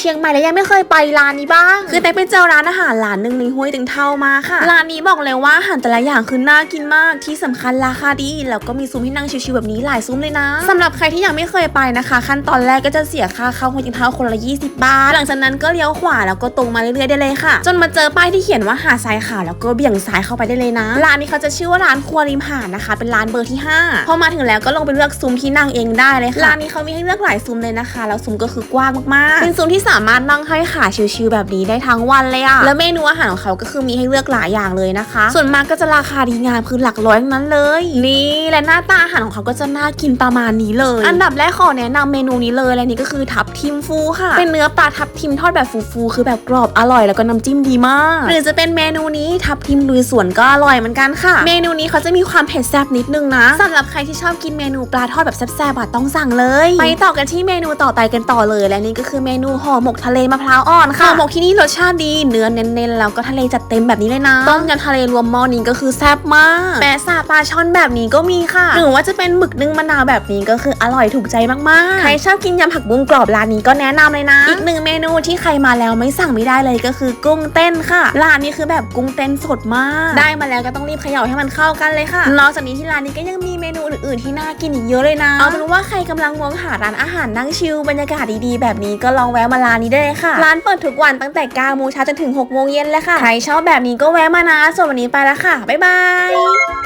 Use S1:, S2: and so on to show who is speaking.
S1: เชียงใหม่แล้วยังไม่เคยไปร้านนี้บ้าง คือแต่ไปเจอร้านอาหารร้านหนึ่งในห้วยตึงเท่ามาค่ะ ร้านนี้บอกเลยว่าอาหารแต่ละอย่างคือน่ากินมาก ที่สำคัญราคาดี แล้วก็มีซุ้มให้นั่งชิวๆแบบนี้หลายซุ้มเลยนะสำหรับใครที่ยังไม่เคยไปนะคะ ขั้นตอนแรกก็จะเสียค่าเข้าห้วยตึงเท่าคนละ 20 บาท หลังจากนั้นก็เลี้ยวขวาแล้วก็ตรงมาเรื่อยๆได้เลยค่ะ จนมาเจอป้ายที่เขียนว่าหาดทรายขาวแล้วก็เบี่ยงซ้ายเข้าไปได้เลยนะ ร้านนี้เขาจะชื่อว่าร้านครัวริมหาดนะคะ เป็นร้านเบอร์ที่ 5 พอมาถึงแล้วก็ลงไปเลือกซุ้มที่นั่งเองได้เลยค่ะ ร้านนี้เขามีให้เลือกหลายซุ้มเลยนะคะ แล้วซุ้มก็คือกว้างมากๆ เป็นซุ้มที่สามารถนั่งให้อยขาชิวๆแบบนี้ได้ทั้งวันเลยอะแล้วเมนูอาหารของเขาก็คือมีให้เลือกหลายอย่างเลยนะคะ ส่วนมากก็จะราคาดีงามคือหลักร้อยทั้งนั้นเลย นี่และหน้าตาอาหารของเขาก็จะน่ากินประมาณนี้เลย อันดับแรกขอแนะนำเมนูนี้เลยและนี่ก็คือทับทิมฟูค่ะ เป็นเนื้อปลาทับทิมทอดแบบฟูๆคือแบบกรอบอร่อยแล้วก็น้ำจิ้มดีมาก หรือจะเป็นเมนูนี้ทับทิมลุยสวนก็อร่อยเหมือนกันค่ะ เมนูนี้เขาจะมีความเผ็ดแซ่บนิดนึงนะสำหรับใครที่ชอบกินเมนูปลาทอดแบบแซ่บๆอะต้องสั่งเลย ไปต่อกันที่เมนูต่อไปกันต่อเลย และนี่ก็คือเมนูห่อหมกทะเลมะพร้าวอ่อนค่ะห่อหมกที่นี่รสชาติดี เนื้อเน้นๆแล้วก็ทะเลจัดเต็มแบบนี้เลยนะต้มยำทะเลรวมหม้อนี้ก็คือแซ่บมากแปะซาปลาช่อนแบบนี้ก็มีค่ะหรือว่าจะเป็นหมึกนึ่งมะนาวแบบนี้ก็คืออร่อยถูกใจมากๆใครชอบกินยำผักบุ้งกรอบร้านนี้ก็แนะนำเลยนะอีกหนึ่งเมนูที่ใครมาแล้วไม่สั่งไม่ได้เลยก็คือกุ้งเต้นค่ะร้านนี้คือแบบกุ้งเต้นสดมาก ได้มาแล้วก็ต้องรีบเขย่าให้มันเข้ากันเลยค่ะนอกจากนี้ที่ร้านนี้ก็ยังมีเมนูอื่นๆที่น่ากินอีกเยอะเลยนะเอาเป็นว่าใครกำลังมองหาร้านอาหารนั่งชิลบรรยากาศดีๆแบบนี้ก็ลองแวะมาร้านนี้ได้เลยค่ะ ร้านเปิดทุกวันตั้งแต่9โมงเช้าจนถึง6โมงเย็นเลยค่ะ ใครชอบแบบนี้ก็แวะมานะ ส่วนวันนี้ไปแล้วค่ะ บ๊ายบาย